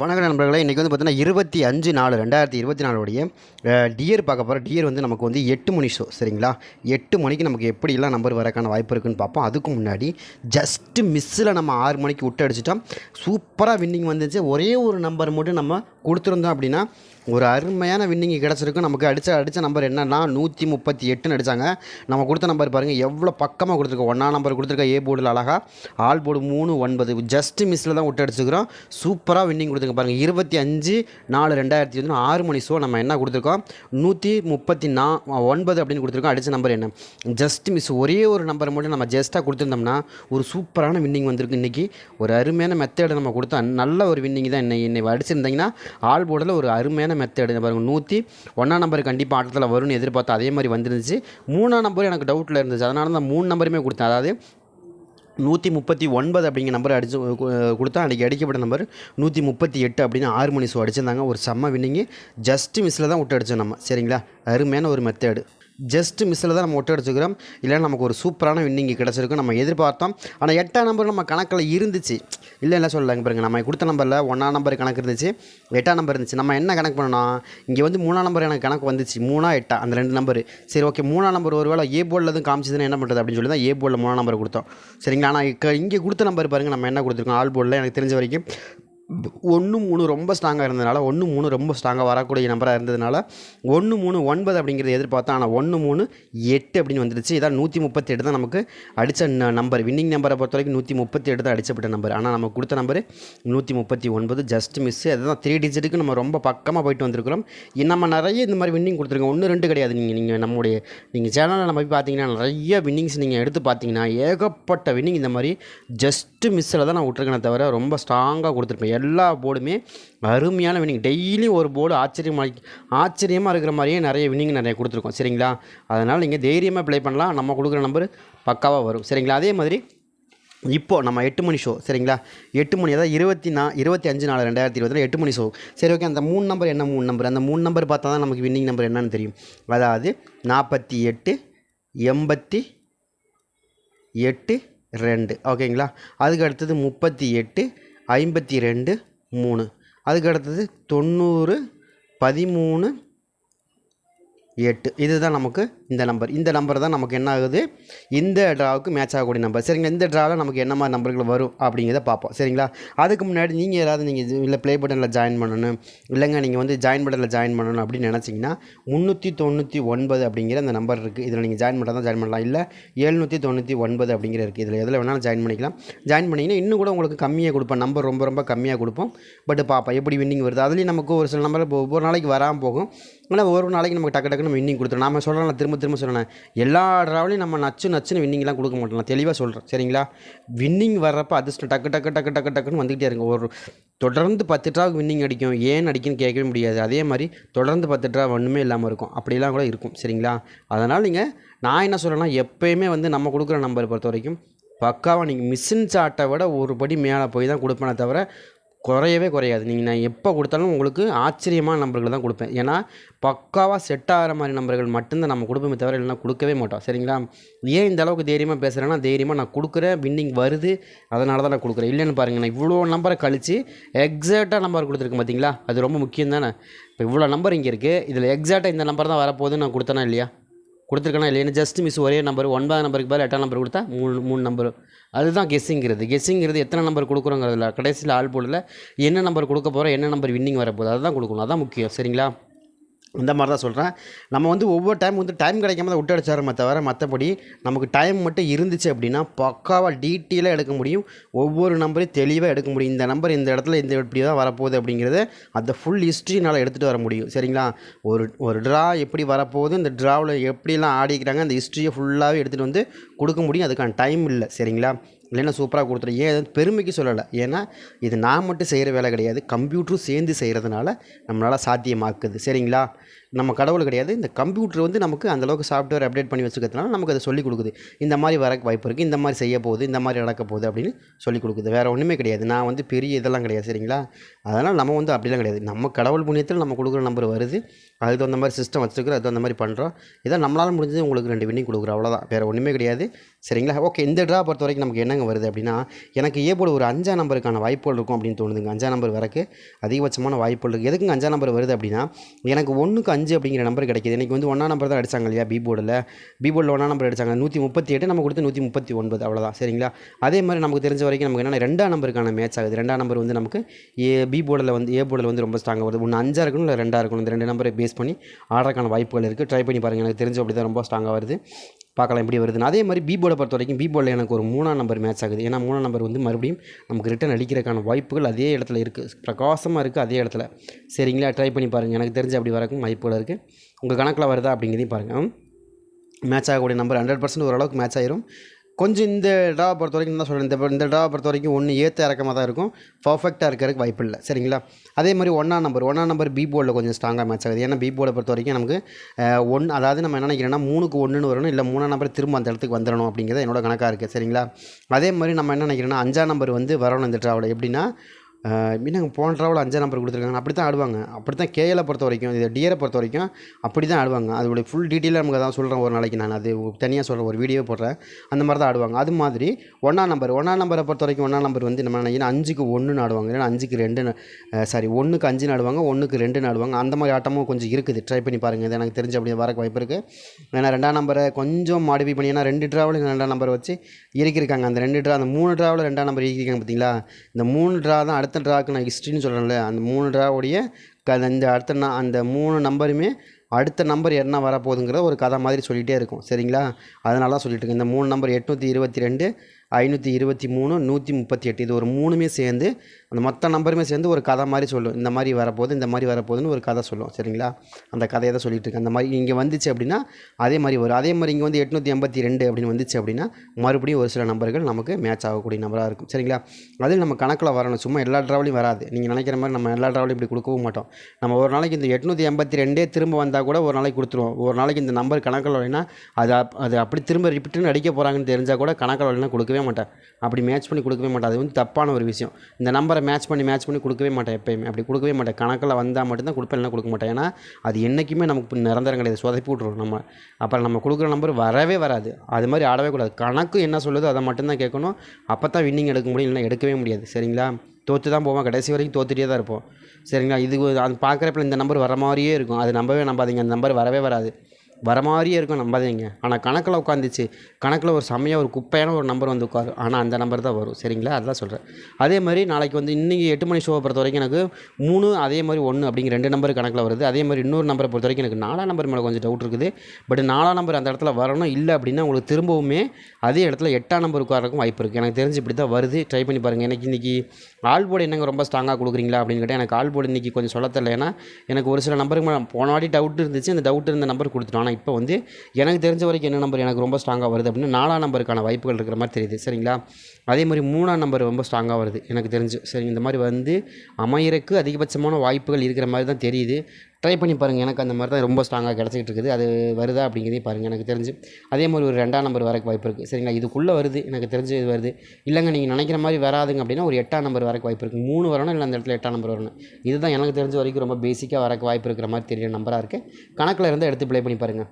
வணக்கம் நண்பர்களே இன்றைக்கி வந்து பார்த்தீங்கன்னா இருபத்தி அஞ்சு நாலு ரெண்டாயிரத்தி இருபத்தி நாலுடைய டியர் பார்க்க போகிற டியர் வந்து நமக்கு வந்து எட்டு மணி ஷோ சரிங்களா? எட்டு மணிக்கு நமக்கு எப்படிலாம் நம்பர் வரக்கான வாய்ப்பு இருக்குன்னு பார்ப்போம். அதுக்கு முன்னாடி ஜஸ்ட்டு மிஸ்ஸில் நம்ம ஆறு மணிக்கு விட்டு அடிச்சிட்டோம். சூப்பராக வின்னிங் வந்துச்சு. ஒரே ஒரு நம்பர் மட்டும் நம்ம கொடுத்துருந்தோம் அப்படின்னா ஒரு அருமையான வின்னிங் கிடச்சிருக்கும் நமக்கு அடித்த அடித்த நம்பர் என்னன்னா நூற்றி முப்பத்தி எட்டுன்னு அடித்தாங்க நம்ம கொடுத்த நம்பர் பாருங்கள் எவ்வளோ பக்கமாக கொடுத்துருக்கோம். ஒன்றா நம்பர் கொடுத்துருக்க ஏ போர்டில் அழகாக ஆல் போர்டு மூணு ஒன்பது. ஜஸ்ட் மிஸ்ஸில் தான் விட்டு அடிச்சுக்கிறோம். சூப்பராக வின்னிங் கொடுத்துருங்க பாருங்கள் இருபத்தி அஞ்சு நாலு ரெண்டாயிரத்தி வந்து ஆறு மணி ஷோ நம்ம என்ன கொடுத்துருக்கோம்? நூற்றி முப்பத்தி நா ஒன்பது அப்படின்னு கொடுத்துருக்கோம். அடித்த நம்பர் என்ன? ஜஸ்ட் மிஸ் ஒரே ஒரு நம்பர் மட்டும் நம்ம ஜஸ்ட்டாக கொடுத்துருந்தோம்னா ஒரு சூப்பரான வின்னிங் வந்திருக்கு. இன்றைக்கி ஒரு அருமையான மெத்தேடை நம்ம கொடுத்தோம். நல்ல ஒரு வின்னிங் தான் இன்னை இன்னை அடிச்சிருந்தீங்கன்னா ஆல் போர்டில் ஒரு அருமையான மெத்தேடு பாருங்கள் நூற்றி ஒன்றாம் நம்பர் கண்டிப்பாக ஆட்டத்தில் வரும்னு எதிர்பார்த்தா அதே மாதிரி வந்துருந்துச்சு. மூணாம் நம்பர் எனக்கு டவுட்டில் இருந்துச்சு. அதனால தான் மூணு நம்பருமே கொடுத்தேன். அதாவது நூற்றி முப்பத்தி ஒன்பது அப்படிங்கிற நம்பர் அடிச்சு கொடுத்தா அன்றைக்கி அடிக்கப்பட்ட நம்பர் நூற்றி முப்பத்தி எட்டு அப்படின்னு ஆறு மணி ஷோ அடிச்சிருந்தாங்க. ஒரு செம்ம வின்னிங்கு ஜஸ்ட் மிஸ்ஸில் தான் விட்டு அடித்தோம் நம்ம. சரிங்களா? அருமையான ஒரு மெத்தேடு ஜஸ்ட் மிஸ்ஸில் தான் நம்ம ஒட்டு அடிச்சுக்கிறோம் இல்லைன்னா நமக்கு ஒரு சூப்பரான வின்னிங் கிடச்சிருக்கும். நம்ம எதிர்பார்த்தோம். ஆனால் எட்டாம் நம்பர் நம்ம கணக்கில் இருந்துச்சு. இல்லை என்ன சொல்லலாங்க பாருங்க. நம்ம கொடுத்த நம்பரில் ஒன்றாம் நம்பர் கணக்கு இருந்துச்சு. எட்டாம் நம்பர் இருந்துச்சு. நம்ம என்ன கணக்கு பண்ணணும் இங்கே வந்து மூணாம் நம்பர் எனக்கு கணக்கு வந்துச்சு. மூணா எட்டா அந்த ரெண்டு நம்பர் சரி ஓகே மூணாம் நம்பர் ஒரு வேளை ஏ போர்டில் எதுவும் காமிச்சதுன்னு என்ன பண்ணுறது அப்படின்னு சொல்லி தான் ஏ போர்டில் மூணாம் நம்பர் கொடுத்தோம். சரிங்களா? ஆனால் இங்கே கொடுத்த நம்பர் பாருங்கள் நம்ம என்ன கொடுத்துருக்கோம்? ஆல் போர்டில் எனக்கு தெரிஞ்ச வரைக்கும் ஒன்று மூணு ரொம்ப ஸ்ட்ராங்காக இருந்ததுனால ஒன்று மூணு ரொம்ப ஸ்ட்ராங்காக வரக்கூடிய நம்பராக இருந்ததுனால ஒன்று மூணு ஒன்பது அப்படிங்கிறத எதிர்பார்த்தா ஆனால் ஒன்று மூணு எட்டு அப்படின்னு வந்துடுச்சு. இதான் நூற்றி முப்பத்தி எட்டு தான் நமக்கு அடித்த நம்பர் வின்னிங் நம்பரை பொறுத்த வரைக்கும் நூற்றி முப்பத்தி எட்டு தான் அடிச்சப்பட்ட நம்பர் ஆனால் நம்ம கொடுத்த நம்பர் நூற்றி முப்பத்தி ஒன்பது. ஜஸ்ட் மிஸ் அதுதான் த்ரீ டிஜிட்டுக்கு நம்ம ரொம்ப பக்கமாக போயிட்டு வந்திருக்கிறோம். நம்ம நிறைய இந்த மாதிரி வின்னிங் கொடுத்துருக்கோம். ஒன்று ரெண்டு கிடையாது. நீங்கள் நீங்கள் நம்முடைய நீங்கள் சேனலில் நம்ம போய் பார்த்தீங்கன்னா நிறைய வின்னிங்ஸ் நீங்கள் எடுத்து பார்த்தீங்கன்னா ஏகப்பட்ட வின்னிங் இந்த மாதிரி ஜஸ்ட்டு மிஸ்ஸில் தான் நான் விட்ருக்கேனே தவிர ரொம்ப ஸ்ட்ராங்காக கொடுத்துருப்பேன். எல்லா போர்டுமே அருமையான வின்னிங் டெய்லி ஒரு போர்டு ஆச்சரியமாக ஆச்சரியமாக இருக்கிற மாதிரியே நிறைய வின்னிங் நிறைய கொடுத்துருக்கோம். சரிங்களா? அதனால் நீங்கள் தைரியமாக ப்ளே பண்ணலாம். நம்ம கொடுக்குற நம்பர் பக்காவாக வரும். சரிங்களா? அதே மாதிரி இப்போ நம்ம எட்டு மணி ஷோ சரிங்களா? எட்டு மணி அதாவது இருபத்தி நா இருபத்தி அஞ்சு நாலு ரெண்டாயிரத்தி இருபத்தில் எட்டு மணி ஷோ சரி ஓகே அந்த மூணு நம்பர் என்ன மூணு நம்பர் அந்த மூணு நம்பர் பார்த்தா தான் நமக்கு வின்னிங் நம்பர் என்னன்னு தெரியும். அதாவது நாற்பத்தி எட்டு எண்பத்தி எட்டு ரெண்டு. ஓகேங்களா அதுக்கு அடுத்தது முப்பத்தி எட்டு ஐம்பத்தி ரெண்டு மூணு. அதுக்கு அடுத்தது தொண்ணூறு பதிமூணு எட்டு. இதுதான் நமக்கு இந்த நம்பர் இந்த நம்பர் தான் நமக்கு என்ன ஆகுது? இந்த ட்ராவுக்கு மேட்ச் ஆகக்கூடிய நம்பர் சரிங்களா? இந்த ட்ராவில் நமக்கு என்ன மாதிரி நம்பர்கள் வரும் அப்படிங்கிறத பார்ப்போம். சரிங்களா? அதுக்கு முன்னாடி நீங்கள் ஏதாவது நீங்கள் இல்லை ப்ளே பட்டனில் ஜாயின் பண்ணணும் இல்லைங்க நீங்கள் வந்து ஜாயின் பட்டனில் ஜாயின் பண்ணணும் அப்படின்னு நினச்சிங்கன்னா முந்நூற்றி தொண்ணூற்றி ஒன்பது அப்படிங்கிற அந்த நம்பர் இருக்குது இதில் நீங்கள் ஜாயின் பண்ணால் தான் ஜாயின் பண்ணலாம். இல்லை எழுநூற்றி தொண்ணூற்றி ஒன்பது அப்படிங்கிற இருக்குது இதில் எதில் வேணாலும் ஜாயின் பண்ணிக்கலாம். ஜாயின் பண்ணிங்கன்னா இன்னும் கூட உங்களுக்கு கம்மியாக கொடுப்போம். நம்பர் ரொம்ப ரொம்ப கம்மியாக கொடுப்போம். பட் பார்ப்போம் எப்படி வின்னிங் வருது? அதுலேயும் நமக்கு ஒரு சில நம்பர் ஒவ்வொரு நாளைக்கு வராமல் போகும். ஆனால் ஒரு நாளைக்கு நமக்கு டக்கு டக்குன்னு வின்னிங் கொடுத்துரும். நம்ம சொல்கிறோம் திரும்ப திரும்ப சொல்கிறேன் எல்லா ட்ராவலையும் நம்ம நச்சு நச்சுன்னு வின்னிங்லாம் கொடுக்க மாட்டோம். நான் தெளிவாக சொல்கிறேன் சரிங்களா? வின்னிங் வர்றப்ப அதிர்ஷ்டம் டக்கு டக்கு டக்கு டக்கு டக்குன்னு வந்துக்கிட்டே இருக்கும். ஒரு தொடர்ந்து பத்து ட்ராவுக்கு வின்னிங் அடிக்கும். ஏன் அடிக்குன்னு கேட்கவே முடியாது. அதே மாதிரி தொடர்ந்து பத்து ட்ரா ஒன்றுமே இல்லாமல் இருக்கும். அப்படிலாம் கூட இருக்கும். சரிங்களா? அதனால் நீங்கள் நான் என்ன சொல்கிறேன்னா எப்போயுமே வந்து நம்ம கொடுக்குற நம்பர் பொறுத்த வரைக்கும் பக்காவாக நீங்கள் மிஷின் சாட்டை விட ஒரு படி மேலே போய் தான் கொடுப்பேனே தவிர குறையவே குறையாது. நீங்கள் நான் எப்போ கொடுத்தாலும் உங்களுக்கு ஆச்சரியமான நம்பர்கள் தான் கொடுப்பேன். ஏன்னா பக்காவாக செட் ஆகிற மாதிரி நம்பர்கள் மட்டும்தான் நம்ம கொடுப்போமே தவிர இல்லைனா கொடுக்கவே மாட்டோம். சரிங்களா? ஏன் இந்த அளவுக்கு தைரியமாக பேசுகிறேன்னா தைரியமாக நான் கொடுக்குறேன் வின்னிங் வருது அதனால தான் நான் கொடுக்குறேன். இல்லைன்னு பாருங்கள் நான் இவ்வளோ நம்பரை கழித்து எக்ஸாக்டாக நம்பர் கொடுத்துருக்கேன் பார்த்தீங்களா அது ரொம்ப முக்கியம் தானே? இப்போ இவ்வளோ நம்பர் இங்கே இருக்குது இதில் எக்ஸாக்டாக இந்த நம்பர் தான் வரப்போகுதுன்னு நான் கொடுத்தேனா இல்லையா? கொடுத்துருக்கானா இல்லையா? ஜஸ்ட் மிஸ் ஒரே நம்பர் ஒன்பதாம் நம்பருக்கு பதில் எட்டாம் நம்பர் கொடுத்தா மூணு மூணு நம்பர் அதுதான் கெஸ்ஸிங்கிறது கெஸ்ஸிங்கிறது எத்தனை நம்பர் கொடுக்குறோங்கிறதுல. கடைசியில் ஆள் போடல. என்ன நம்பர் கொடுக்க போகிறோம் என்ன நம்பர் வின்னிங் வரப்போகுது அதுதான் கொடுக்கணும். அதான் முக்கியம். சரிங்களா? இந்த மாதிரி தான் சொல்கிறேன் நம்ம வந்து ஒவ்வொரு டைம் வந்து டைம் கிடைக்காம தான் விட்டு அடிச்சாருமே தவிர மற்றபடி நமக்கு டைம் மட்டும் இருந்துச்சு அப்படின்னா பக்காவாக டீட்டெயிலாக எடுக்க முடியும். ஒவ்வொரு நம்பரையும் தெளிவாக எடுக்க முடியும். இந்த நம்பர் இந்த இடத்துல இந்த இப்படி தான் வரப்போகுது அப்படிங்கிறத அந்த ஃபுல் ஹிஸ்ட்ரினால் எடுத்துகிட்டு வர முடியும். சரிங்களா? ஒரு ஒரு ட்ரா எப்படி வரப்போகுது இந்த ட்ராவில் எப்படிலாம் ஆடிக்கிறாங்க அந்த ஹிஸ்ட்ரியை ஃபுல்லாகவே எடுத்துகிட்டு வந்து கொடுக்க முடியும். அதுக்கான டைம் இல்லை. சரிங்களா? இல்லைன்னா சூப்பராக கொடுத்துரும் ஏன் அது பெருமைக்கு சொல்லலை? ஏன்னா இது நான் மட்டும் செய்கிற வேலை கிடையாது. கம்ப்யூட்டரும் சேர்ந்து செய்கிறதுனால நம்மளால் சாத்தியமாக்குது. சரிங்களா? நம்ம கடவுள் கிடையாது. இந்த கம்ப்யூட்டர் வந்து நமக்கு அந்தளவுக்கு சாஃப்ட்வேர் அப்டேட் பண்ணி வச்சுக்கிறதுனால நமக்கு அதை சொல்லிக் கொடுக்குது. இந்த மாதிரி வர வாய்ப்பு இருக்குது இந்த மாதிரி செய்ய போகுது இந்த மாதிரி நடக்க போகுது அப்படின்னு சொல்லிக் கொடுக்குது. வேறு ஒன்றுமே கிடையாது. நான் வந்து பெரிய இதெல்லாம் கிடையாது சரிங்களா? அதனால் நம்ம வந்து அப்படிலாம் கிடையாது. நம்ம கடவுள் புண்ணியத்தில் நம்ம கொடுக்குற நம்பர் வருது. அதுக்கு தகுந்த மாதிரி சிஸ்டம் வச்சுருக்கிறோம் அது அந்த மாதிரி பண்ணுறோம் இதான் நம்மளால் முடிஞ்சது உங்களுக்கு ரெண்டு வின்னிங் கொடுக்குறோம் அவ்வளோதான் வேறு ஒன்றுமே கிடையாது சரிங்களா? ஓகே இந்த ட்ரா பொறுத்த வரைக்கும் நமக்கு என்னங்க வருது அப்படின்னா எனக்கு ஏ போல் ஒரு அஞ்சாம் நம்பருக்கான வாய்ப்புகள் இருக்கும் அப்படின்னு தோணுதுங்க. அஞ்சாம் நம்பர் வரக்கு அதிகபட்சமான வாய்ப்புகள் இருக்குது எதுக்குங்க அஞ்சாம் நம்பர் வருது அப்படின்னா எனக்கு ஒன்றுக்கு அஞ்சு அப்படிங்கிற நம்பர் கிடைக்கிது. இன்றைக்கி வந்து ஒன்றா நம்பர் தான் அடிச்சாங்க இல்லையா பி போர்டில் பி போர்டில் நம்பர் அடிச்சாங்க. நூற்றி முப்பத்தி எட்டு நம்ம கொடுத்து நூற்றி முப்பத்தி ஒன்பது அவ்வளோதான் சரிங்களா? அதே மாதிரி நமக்கு தெரிஞ்ச வரைக்கும் நமக்கு என்னென்ன ரெண்டாம் நம்பருக்கான மேட்ச் ஆகுது. ரெண்டாம் நம்பர் வந்து நமக்கு ஏ பி போர்டில் வந்து ஏ போர்டில் வந்து ரொம்ப ஸ்ட்ராங்காக வருது. ஒன்று அஞ்சாக இருக்கணும் இல்லை ரெண்டாக இருக்கணும். இந்த ரெண்டு நம்பரை பேஸ் பண்ணி ஆடுறதுக்கான வாய்ப்புகள் இருக்குது ட்ரை பண்ணி பாருங்கள் எனக்கு தெரிஞ்ச அப்படி தான் ரொம்ப ஸ்ட்ராங்காக வருது. பார்க்கலாம் எப்படி வருதுன்னு. அதே மாதிரி பி பொறுத்த வரைக்கும் பி எனக்கு ஒரு மூணாம் நம்பர் மேட்ச் ஆகுது. ஏன்னா மூணாம் நம்பர் வந்து மறுபடியும் நமக்கு ரிட்டன் அடிக்கிறதுக்கான வாய்ப்புகள் அதே இடத்துல இருக்குது பிரகாசமாக இருக்குது அதே இடத்துல. சரிங்களா? ட்ரை பண்ணி பாருங்கள் எனக்கு தெரிஞ்ச அப்படி வரக்கும் வாய்ப்புகள் இருக்குது உங்கள் கணக்கில் வருதா அப்படிங்கிறதையும் பாருங்கள் மேட்ச் ஆகக்கூடிய நம்பர் ஹண்ட்ரட் பர்சன்ட் ஓரளவுக்கு மேட்ச் ஆயிரும். கொஞ்சம் இந்த ட்ராவை பொறுத்த வரைக்கும் தான் சொல்கிறேன் இந்த இந்த ட்ராவை பொறுத்த வரைக்கும் ஒன்று ஏற்ற இறக்கமாக தான் இருக்கும். பர்ஃபெக்டாக இருக்கிறதுக்கு வாய்ப்பு இல்லை. சரிங்களா? அதே மாதிரி ஒன்றாம் நம்பர் ஒன்றாம் நம்பர் பி போர்டில் கொஞ்சம் ஸ்ட்ராங்காக மேட்ச் ஆகுது. ஏன்னா பி போர்டை பொறுத்த வரைக்கும் நமக்கு ஒன் அதாவது நம்ம என்ன நினைக்கிறோன்னா மூணுக்கு ஒன்றுன்னு வரணும். இல்லை மூணாம் நம்பர் திரும்ப அந்த இடத்துக்கு வந்துடணும் அப்படிங்கிறது என்னோட கணக்காக இருக்குது சரிங்களா? அதே மாதிரி நம்ம என்ன நினைக்கிறோன்னா அஞ்சாம் நம்பர் வந்து வரணும் இந்த ட்ராவில் எப்படின்னா என்னங்க போன ட்ராவல் அஞ்சாம் நம்பர் கொடுத்துருக்காங்க. அப்படி தான் ஆடுவாங்க. அப்படி தான் கேஎலை பொறுத்த வரைக்கும் இது டியரை பொறுத்த வரைக்கும் அப்படி தான் ஆடுவாங்க. அதோடைய ஃபுல் டீட்டெயிலாக நமக்கு தான் சொல்கிறேன் ஒரு நாளைக்கு நான் அது தனியாக சொல்கிறேன் ஒரு வீடியோ போடுறேன். அந்த மாதிரி தான் ஆடுவாங்க. அது மாதிரி ஒன்றாம் நம்பர் ஒன்றாம் நம்பரை பொறுத்த வரைக்கும் ஒன்றாம் நம்பர் வந்து நம்ம ஏன்னா அஞ்சுக்கு ஒன்றுன்னு ஆடுவாங்க. ஏன்னா அஞ்சுக்கு ரெண்டு சாரி ஒன்றுக்கு அஞ்சு ஆடுவாங்க. ஒன்றுக்கு ரெண்டு ஆடுவாங்க. அந்த மாதிரி ஆட்டமும் கொஞ்சம் இருக்குது. ட்ரை பண்ணி பாருங்கள் இது எனக்கு தெரிஞ்ச அப்படி வரக்கு வாய்ப்பு இருக்குது ஏன்னா ரெண்டாம் நம்பரை கொஞ்சம் மாடிஃபை பண்ணி ஏன்னா ரெண்டு ட்ராவல் ரெண்டாம் நம்பர் வச்சு இறக்கிருக்காங்க அந்த ரெண்டு ட்ரா அந்த மூணு ட்ராவில் ரெண்டாம் நம்பர் இருக்கிறாங்க பார்த்தீங்களா? இந்த மூணு ட்ரா தான் அடுத்த அடுத்த ட்ராக்கு நான் ஹிஸ்ட்ரின்னு சொல்கிறேன்ல அந்த மூணு ட்ராவுடைய க இந்த அடுத்த நான் அந்த மூணு நம்பருமே அடுத்த நம்பர் என்ன வரப்போகுதுங்கிற ஒரு கதை மாதிரி சொல்லிகிட்டே இருக்கும். சரிங்களா? அதனால தான் சொல்லிட்டு இருக்கேன். இந்த மூணு நம்பர் எட்நூற்றி இருபத்தி ரெண்டு ஐநூற்றி இருபத்தி மூணு நூற்றி முப்பத்தி எட்டு இது ஒரு மூணுமே சேர்ந்து அந்த மொத்த நம்பருமே சேர்ந்து ஒரு கதை மாதிரி சொல்லும் இந்த மாதிரி வரப்போகுது இந்த மாதிரி வரப்போகுதுன்னு ஒரு கதை சொல்லும் சரிங்களா? அந்த கதையை தான் சொல்லிட்டு இருக்கு அந்த மாதிரி இங்கே வந்துச்சு அப்படின்னா அதே மாதிரி வரும். அதே மாதிரி இங்கே வந்து எட்நூற்றி எண்பத்தி ரெண்டு அப்படின்னு வந்துச்சு அப்படின்னா மறுபடியும் ஒரு சில நம்பர்கள் நமக்கு மேட்ச் ஆகக்கூடிய நம்பராக இருக்கும் சரிங்களா? அதில் நம்ம கணக்கில் வரணும். சும்மா எல்லா ட்ராவலையும் வராது. நீங்கள் நினைக்கிற மாதிரி நம்ம எல்லா ட்ராவலையும் இப்படி கொடுக்கவும் மாட்டோம். நம்ம ஒரு நாளைக்கு இந்த எட்நூற்றி எண்பத்தி ரெண்டே திரும்ப வந்தால் கூட ஒரு நாளைக்கு கொடுத்துருவோம். ஒரு நாளைக்கு இந்த நம்பர் கணக்கில் வரலைன்னா அது அது அப்படி திரும்ப ரிப்பீட்டுன்னு அடிக்க போகிறாங்கன்னு தெரிஞ்சால் கூட கணக்கில் வரலைன்னா கொடுக்கவே மாட்டேன். அப்படி மேட்ச் பண்ணி கொடுக்கவே மாட்டேன். அது வந்து தப்பான ஒரு விஷயம். இந்த நம்பரை மேட்ச் பண்ணி மேட்ச் பண்ணி கொடுக்கவே மாட்டேன் எப்பயுமே. அப்படி கொடுக்கவே மாட்டேன். கணக்கில் வந்தால் மட்டும்தான் கொடுப்பேன் இல்லைன்னா கொடுக்க மாட்டேன். ஏன்னா அது என்றைக்குமே நமக்கு நிரந்தரம் கிடையாது. சொதப்பி விட்ருவோம் நம்ம. அப்புறம் நம்ம கொடுக்குற நம்பர் வரவே வராது. அது மாதிரி ஆடவே கூடாது. கணக்கு என்ன சொல்லுதோ அதை மட்டும்தான் கேட்கணும். அப்போ தான் வின்னிங் எடுக்க முடியும் இல்லைனா எடுக்கவே முடியாது. சரிங்களா? தோற்று தான் போவோம். கடைசி வரைக்கும் தோத்துட்டே தான் இருப்போம். சரிங்களா? இது அது பார்க்குறப்ப இந்த நம்பர் வர மாதிரியே இருக்கும். அது நம்பவே நம்பாதீங்க. அந்த நம்பர் வரவே வராது. வர மாதிரியே இருக்கும் நம்பாதீங்க. ஆனால் கணக்கில் உட்காந்துச்சு கணக்கில் ஒரு செம்மையாக ஒரு குப்பையான ஒரு நம்பர் வந்து உட்காரும் ஆனால் அந்த நம்பர் தான் வரும். சரிங்களா? அதெல்லாம் சொல்கிறேன் அதே மாதிரி நாளைக்கு வந்து இன்றைக்கி எட்டு மணி ஷோவை பொறுத்த வரைக்கும் எனக்கு மூணு அதே மாதிரி ஒன்று அப்படிங்கிற ரெண்டு நம்பர் கணக்கில் வருது. அதே மாதிரி இன்னொரு நம்பரை பொறுத்த வரைக்கும் எனக்கு நாலாம் நம்பர் மேலே கொஞ்சம் டவுட் இருக்குது. பட் நாலாம் நம்பர் அந்த இடத்துல வரணும். இல்லை அப்படின்னா உங்களுக்கு திரும்பவுமே அதே இடத்துல எட்டாம் நம்பர் உட்காரக்கும் வாய்ப்பு இருக்குது எனக்கு தெரிஞ்சு இப்படி தான் வருது. ட்ரை பண்ணி பாருங்கள் எனக்கு இன்றைக்கி ஆல் போர்டு என்னங்க ரொம்ப ஸ்ட்ராங்காக கொடுக்குறீங்களா அப்படின்னு கேட்டால் எனக்கு ஆல் போர்டு இன்றைக்கி கொஞ்சம் சொல்ல தெரியல. ஏன்னா எனக்கு ஒரு சில நம்பருக்கு மேலே போன வாட்டி டவுட் இருந்துச்சு. அந்த டவுட் இருந்த நம்பர் கொடுத்துட்டோம். ஆனால் இப்போ வந்து எனக்கு தெரிஞ்ச வரைக்கும் என்ன நம்பர் எனக்கு ரொம்ப ஸ்ட்ராங்காக வருது அப்படின்னு நாலாம் நம்பருக்கான வாய்ப்புகள் இருக்கிற மாதிரி தெரியுது. சரிங்களா? அதே மாதிரி மூணாம் நம்பர் ரொம்ப ஸ்ட்ராங்காக வருது எனக்கு தெரிஞ்சு. சரி இந்த மாதிரி வந்து அமையறக்கு அதிகபட்சமான வாய்ப்புகள் இருக்கிற மாதிரி தான் தெரியுது. ட்ரை பண்ணி பாருங்கள் எனக்கு அந்த மாதிரி தான் ரொம்ப ஸ்ட்ராங்காக கிடச்சிக்கிட்டு இருக்குது. அது வருதா அப்படிங்கிறதையும் பாருங்கள் எனக்கு தெரிஞ்சு. அதே மாதிரி ஒரு ரெண்டாம் நம்பர் வரக்கு வாய்ப்பு இருக்குது சரிங்களா? இதுக்குள்ளே வருது. எனக்கு தெரிஞ்சு இது வருது. இல்லைங்க நீங்கள் நினைக்கிற மாதிரி வராதுங்க அப்படின்னா ஒரு எட்டாம் நம்பர் வரக்கு வாய்ப்பு இருக்குது மூணு வரணும் இல்லை அந்த இடத்துல எட்டாம் நம்பர் வரணும். இதுதான் எனக்கு தெரிஞ்ச வரைக்கும் ரொம்ப பேசிக்காக வரக்கு வாய்ப்பு இருக்கிற மாதிரி தெரியும் நம்பராக இருக்குது கணக்கில் இருந்தால் எடுத்து ப்ளே பண்ணி பாருங்கள்